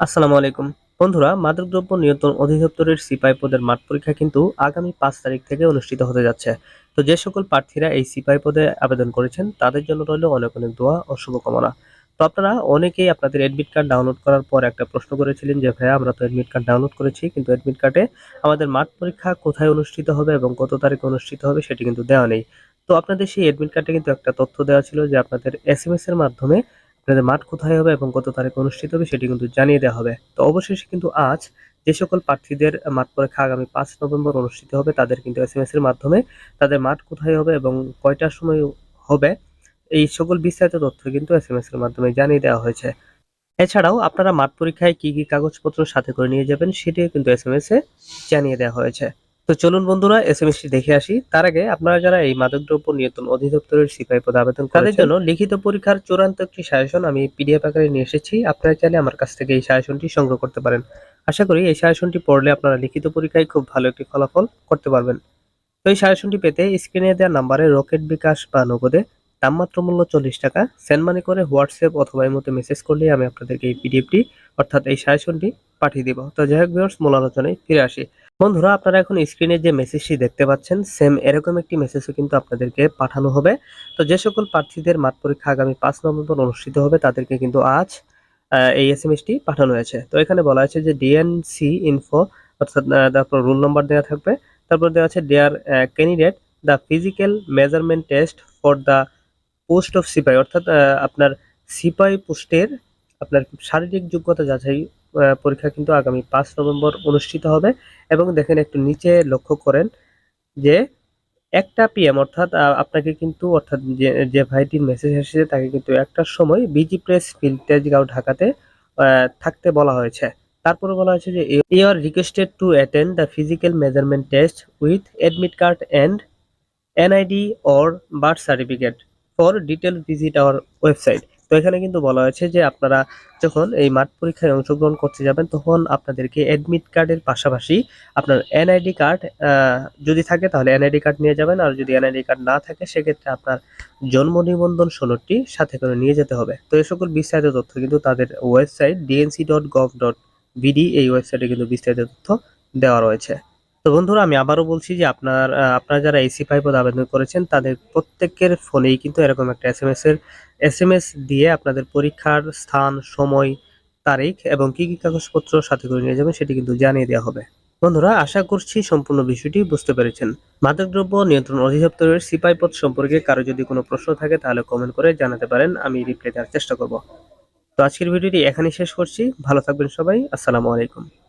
আসসালামু আলাইকুম। বন্ধুরা, মাদকদ্রব্য নিয়ন্ত্রণ অধিদপ্তরের সিপাই পদের মাঠ পরীক্ষা কিন্তু আগামী পাঁচ তারিখ থেকে অনুষ্ঠিত হতে যাচ্ছে। তো যে সকল প্রার্থীরা এই সিপাই পদে আবেদন করেছেন, তাদের জন্য রইল অনেক অনেক দোয়া ও শুভকামনা। তো আপনারা অনেকেই আপনাদের অ্যাডমিট কার্ড ডাউনলোড করার পর একটা প্রশ্ন করেছিলেন যে, ভাইয়া, আমরা তো অ্যাডমিট কার্ড ডাউনলোড করেছি, কিন্তু অ্যাডমিট কার্ডে আমাদের মাঠ পরীক্ষা কোথায় অনুষ্ঠিত হবে এবং কত তারিখে অনুষ্ঠিত হবে সেটি কিন্তু দেওয়া নেই। তো আপনাদের সেই অ্যাডমিট কার্ডে কিন্তু একটা তথ্য দেওয়া ছিল যে, আপনাদের এস এর মাধ্যমে আপনাদের মাঠ কোথায় হবে এবং কত তারিখে অনুষ্ঠিত হবে সেটি কিন্তু জানিয়ে দেওয়া হবে। তো অবশেষে কিন্তু আজ যে সকল প্রার্থীদের মাঠ পরীক্ষা আগামী পাঁচ নভেম্বর অনুষ্ঠিত হবে তাদের কিন্তু এস এম এর মাধ্যমে তাদের মাঠ কোথায় হবে এবং কয়টার সময় হবে, এই সকল বিস্তারিত তথ্য কিন্তু এস এম এস এর মাধ্যমে জানিয়ে দেওয়া হয়েছে। এছাড়াও আপনারা মাঠ পরীক্ষায় কি কি কাগজপত্র সাথে করে নিয়ে যাবেন সেটিও কিন্তু এস এম এস এ জানিয়ে দেওয়া হয়েছে। তো চলুন বন্ধুরা এস এম দেখে আসি। তার আগে আপনারা যারা এই মাদকদ্রব্য নিয়ন্ত্রণ অধিদপ্তরের সিপাহী পদে আবেদন তাদের জন্য লিখিত পরীক্ষার চূড়ান্ত একটি সাজেশন আমি পিডিএফ আকারে নিয়ে এসেছি। আপনারা চাইলে আমার কাছ থেকে এই সাজেশনটি সংগ্রহ করতে পারেন। আশা করি এই সাজেশনটি পড়লে আপনারা লিখিত পরীক্ষায় খুব ভালো একটি ফলাফল করতে পারবেন। তো এই সাজেশনটি পেতে স্ক্রিনে দেওয়া নাম্বারে রকেট বিকাশ বা নগদে নামমাত্র মূল্য চল্লিশ টাকা সেন্ড মানি করে হোয়াটসঅ্যাপ অথবা এই মতো মেসেজ করলে আমি আপনাদেরকে এই পিডিএফটি অর্থাৎ এই সাজেশনটি পাঠিয়ে দিব। তো যাই হোক ভিউয়ার্স মূল আলোচনায় ফিরে আসি। বন্ধুরা, আপনারা এখন স্ক্রিনে যে মেসেজটি দেখতে পাচ্ছেন সেম এরকম একটি মেসেজও কিন্তু আপনাদেরকে পাঠানো হবে। তো যে সকল প্রার্থীদের মাঠ পরীক্ষা আগামী পাঁচ নভেম্বর অনুষ্ঠিত হবে, তাদেরকে কিন্তু আজ এই এস এম এসটি পাঠানো হয়েছে। তো এখানে বলা হয়েছে যে ডিএনসি ইনফো অর্থাৎ তারপর রোল নাম্বার দেওয়া থাকবে। তারপর দেওয়া আছে their candidate the physical measurement test for the post of sepoy অর্থাৎ আপনার সিপাই পোস্টের আপনার শারীরিক যোগ্যতা যাচাই পরীক্ষা কিন্তু আগামী পাঁচ নভেম্বর অনুষ্ঠিত হবে এবং দেখেন একটু নিচে লক্ষ্য করেন যে একটা পিএম অর্থাৎ আপনাকে কিন্তু, অর্থাৎ যে যে ভাইটির মেসেজ এসেছে তাকে কিন্তু একটার সময় বিজি প্রেস ফিল্ড তেজগাঁও ঢাকাতে থাকতে বলা হয়েছে। তারপরে বলা হয়েছে যে you are requested to attend the physical measurement test with admit card and NID or birth certificate for detail visit our website তো এখানে কিন্তু বলা হয়েছে যে আপনারা যখন এই মাঠ পরীক্ষায় অংশগ্রহণ করতে যাবেন, তখন আপনাদেরকে অ্যাডমিট কার্ডের পাশাপাশি আপনার এনআইডি কার্ড যদি থাকে তাহলে এনআইডি কার্ড নিয়ে যাবেন, আর যদি এনআইডি কার্ড না থাকে সেক্ষেত্রে আপনার জন্ম নিবন্ধন সনদটি সাথে করে নিয়ে যেতে হবে। তো এই সকল বিস্তারিত তথ্য কিন্তু তাদের website DNC dot gov dot BD এই ওয়েবসাইটে কিন্তু বিস্তারিত তথ্য দেওয়া রয়েছে। তো বন্ধুরা, আমি আবারও বলছি যে আপনার আপনারা যারা এসি ফাইভ আবেদন করেছেন, তাদের প্রত্যেকের ফোনেই কিন্তু এরকম একটা এস এম এস এর এস এম এস দিয়ে আপনাদের পরীক্ষার স্থান, সময়, তারিখ এবং কি কি কাগজপত্র সাথে করে নিয়ে যাবেন সেটি কিন্তু জানিয়ে দেওয়া হবে। বন্ধুরা, আশা করছি সম্পূর্ণ বিষয়টি বুঝতে পেরেছেন। মাদকদ্রব্য নিয়ন্ত্রণ অধিদপ্তরের সিপাই পদ সম্পর্কে কারও যদি কোনো প্রশ্ন থাকে, তাহলে কমেন্ট করে জানাতে পারেন, আমি রিপ্লাই দেওয়ার চেষ্টা করব। তো আজকের ভিডিওটি এখানেই শেষ করছি। ভালো থাকবেন সবাই, আসসালামু আলাইকুম।